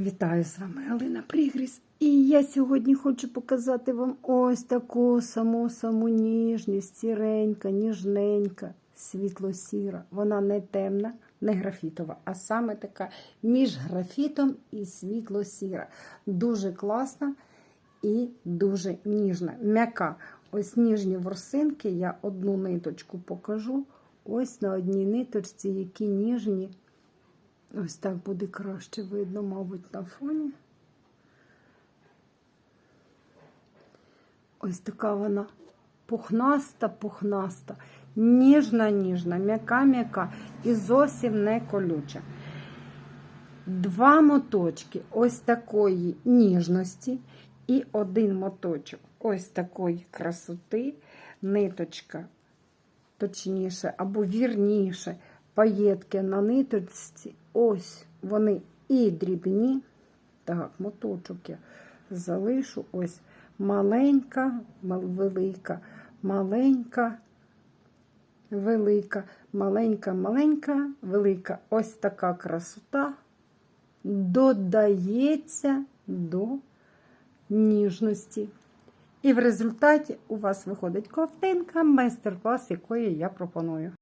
Вітаю з вами Галина Пригріс. І я сьогодні хочу показати вам ось таку саму саму ніжність, сіренька, ніжненька, світло-сіра. Вона не темна, не графітова, а саме така між графітом і світло-сіра. Дуже класна і дуже ніжна. М'яка. Ось ніжні ворсинки. Я одну ниточку покажу. Ось на одній ниточці, які ніжні. Ось так буде краще видно, мабуть, на фоні. Ось така вона пухнаста, пухнаста, ніжна, ніжна, м'яка, м'яка і зовсім не колюча. Два моточки ось такої ніжності і один моточок ось такої красоти, ниточка, точніше, або вірніше, паєтки на ниточці. Ось вони і дрібні. Так, моточок я залишу. Ось маленька, велика, маленька, велика, маленька, маленька, велика. Ось така красота додається до ніжності. І в результаті у вас виходить ковтинка, майстер-клас, якої я пропоную.